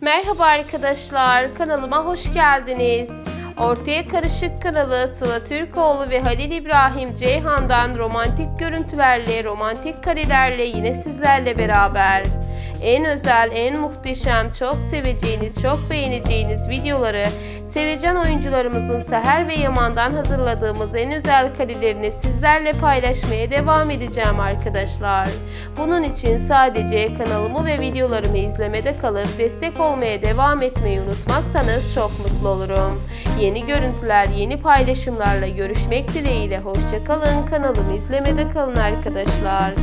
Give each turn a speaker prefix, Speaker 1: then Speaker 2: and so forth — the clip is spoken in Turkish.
Speaker 1: Merhaba arkadaşlar, kanalıma hoş geldiniz. Ortaya Karışık kanalı Sıla Türkoğlu ve Halil İbrahim Ceyhan'dan romantik görüntülerle, romantik karelerle yine sizlerle beraber. En özel, en muhteşem, çok seveceğiniz, çok beğeneceğiniz videoları sevecen oyuncularımızın Seher ve Yaman'dan hazırladığımız en özel karelerini sizlerle paylaşmaya devam edeceğim arkadaşlar. Bunun için sadece kanalımı ve videolarımı izlemede kalıp destek olmaya devam etmeyi unutmazsanız çok mutlu olurum. Yeni görüntüler, yeni paylaşımlarla görüşmek dileğiyle hoşçakalın. Kanalımı izlemede kalın arkadaşlar.